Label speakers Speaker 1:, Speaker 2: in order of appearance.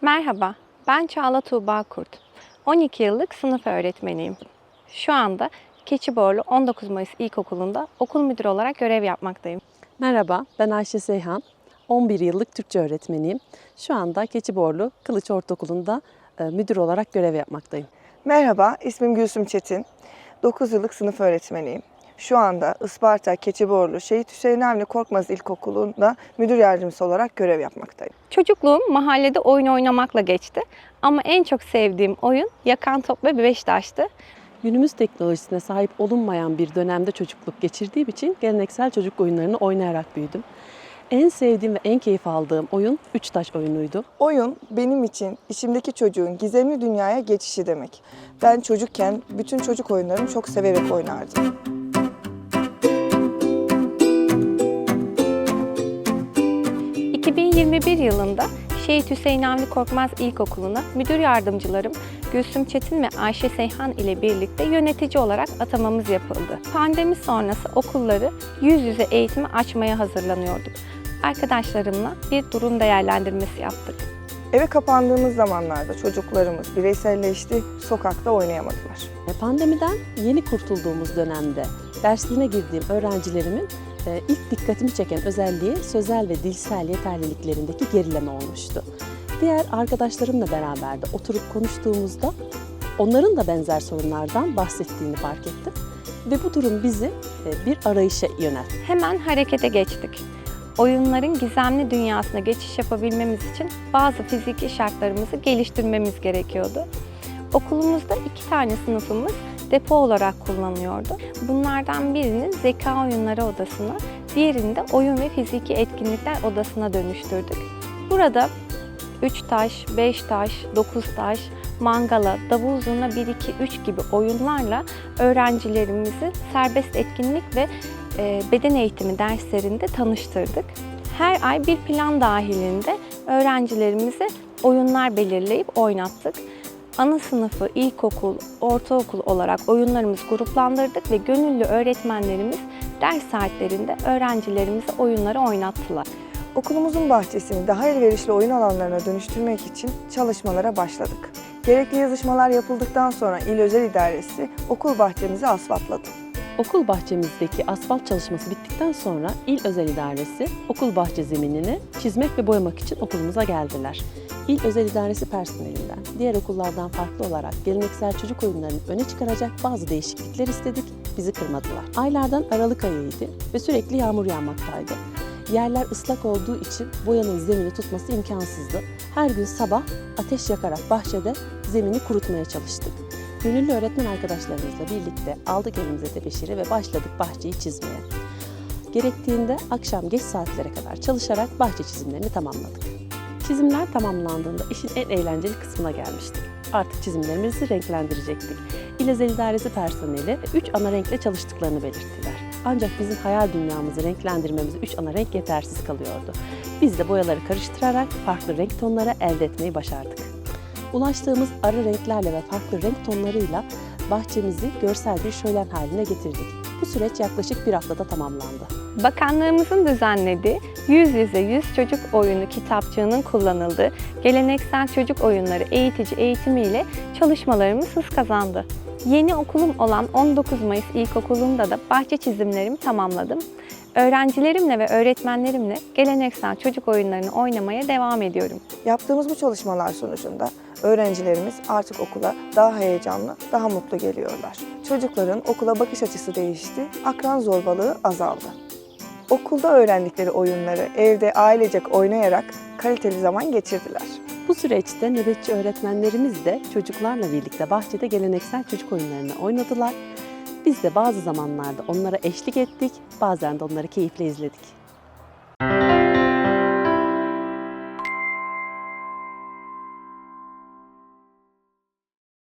Speaker 1: Merhaba, ben Çağla Tuğba Kurt. 12 yıllık sınıf öğretmeniyim. Şu anda Keçiborlu 19 Mayıs İlkokulu'nda okul müdürü olarak görev yapmaktayım.
Speaker 2: Merhaba, ben Ayşe Seyhan. 11 yıllık Türkçe öğretmeniyim. Şu anda Keçiborlu Kılıç Ortaokulu'nda e, müdür olarak görev yapmaktayım.
Speaker 3: Merhaba, ismim Gülsüm Çetin. 9 yıllık sınıf öğretmeniyim. Şu anda Isparta, Keçiborlu, Şehit Hüseyin Avni Korkmaz İlkokulu'nda müdür yardımcısı olarak görev yapmaktayım.
Speaker 1: Çocukluğum mahallede oyun oynamakla geçti. Ama en çok sevdiğim oyun yakan top ve beş taştı.
Speaker 2: Günümüz teknolojisine sahip olunmayan bir dönemde çocukluk geçirdiğim için geleneksel çocuk oyunlarını oynayarak büyüdüm. En sevdiğim ve en keyif aldığım oyun üç taş oyunuydu.
Speaker 3: Oyun benim için içimdeki çocuğun gizemli dünyaya geçişi demek. Ben çocukken bütün çocuk oyunlarını çok severek oynardım.
Speaker 1: 2021 yılında Şehit Hüseyin Avni Korkmaz İlkokulu'na müdür yardımcılarım Gülsüm Çetin ve Ayşe Seyhan ile birlikte yönetici olarak atamamız yapıldı. Pandemi sonrası okulları yüz yüze eğitimi açmaya hazırlanıyorduk. Arkadaşlarımla bir durum değerlendirmesi yaptık.
Speaker 3: Eve kapandığımız zamanlarda çocuklarımız bireyselleşti, sokakta oynayamadılar.
Speaker 2: Pandemiden yeni kurtulduğumuz dönemde dersliğine girdiğim öğrencilerimin ilk dikkatimi çeken özelliği sözel ve dilsel yeterliliklerindeki gerileme olmuştu. Diğer arkadaşlarımla beraber de oturup konuştuğumuzda onların da benzer sorunlardan bahsettiğini fark ettim. Ve bu durum bizi e, bir arayışa yöneltti.
Speaker 1: Hemen harekete geçtik. Oyunların gizemli dünyasına geçiş yapabilmemiz için bazı fiziki şartlarımızı geliştirmemiz gerekiyordu. Okulumuzda iki tane sınıfımız depo olarak kullanılıyordu. Bunlardan birinin zeka oyunları odasına, diğerini de oyun ve fiziki etkinlikler odasına dönüştürdük. Burada 3 taş, 5 taş, 9 taş, mangala, davul zurna 1 2 3 gibi oyunlarla öğrencilerimizi serbest etkinlik ve e, beden eğitimi derslerinde tanıştırdık. Her ay bir plan dahilinde öğrencilerimize oyunlar belirleyip oynattık. Ana sınıfı, ilkokul, ortaokul olarak oyunlarımızı gruplandırdık ve gönüllü öğretmenlerimiz ders saatlerinde öğrencilerimize oyunları oynattılar.
Speaker 3: Okulumuzun bahçesini daha elverişli oyun alanlarına dönüştürmek için çalışmalara başladık. Gerekli yazışmalar yapıldıktan sonra İl Özel İdaresi okul bahçemizi asfaltladı.
Speaker 2: Okul bahçemizdeki asfalt çalışması bittikten sonra İl Özel İdaresi okul bahçe zeminini çizmek ve boyamak için okulumuza geldiler. İl Özel İdaresi personelinden diğer okullardan farklı olarak geleneksel çocuk oyunlarını öne çıkaracak bazı değişiklikler istedik, bizi kırmadılar. Aylardan Aralık ayıydı ve sürekli yağmur yağmaktaydı. Yerler ıslak olduğu için boyanın zemini tutması imkansızdı. Her gün sabah ateş yakarak bahçede zemini kurutmaya çalıştık. Gönüllü öğretmen arkadaşlarımızla birlikte aldık elimize tebeşiri ve başladık bahçeyi çizmeye. Gerektiğinde akşam geç saatlere kadar çalışarak bahçe çizimlerini tamamladık. Çizimler tamamlandığında işin en eğlenceli kısmına gelmiştik. Artık çizimlerimizi renklendirecektik. İl Özel İdaresi personeli 3 ana renkle çalıştıklarını belirttiler. Ancak bizim hayal dünyamızı renklendirmemize 3 ana renk yetersiz kalıyordu. Biz de boyaları karıştırarak farklı renk tonları elde etmeyi başardık. Ulaştığımız arı renklerle ve farklı renk tonlarıyla bahçemizi görsel bir şölen haline getirdik. Bu süreç yaklaşık bir haftada tamamlandı.
Speaker 1: Bakanlığımızın düzenlediği Yüz Yüze Yüz Çocuk Oyunu kitapçığının kullanıldığı geleneksel çocuk oyunları eğitici eğitimiyle çalışmalarımız hız kazandı. Yeni okulum olan 19 Mayıs İlkokulu'nda da bahçe çizimlerimi tamamladım. Öğrencilerimle ve öğretmenlerimle geleneksel çocuk oyunlarını oynamaya devam ediyorum.
Speaker 3: Yaptığımız bu çalışmalar sonucunda öğrencilerimiz artık okula daha heyecanlı, daha mutlu geliyorlar. Çocukların okula bakış açısı değişti, akran zorbalığı azaldı. Okulda öğrendikleri oyunları evde ailecek oynayarak kaliteli zaman geçirdiler.
Speaker 2: Bu süreçte nöbetçi öğretmenlerimiz de çocuklarla birlikte bahçede geleneksel çocuk oyunlarını oynadılar. Biz de bazı zamanlarda onlara eşlik ettik, bazen de onları keyifle izledik.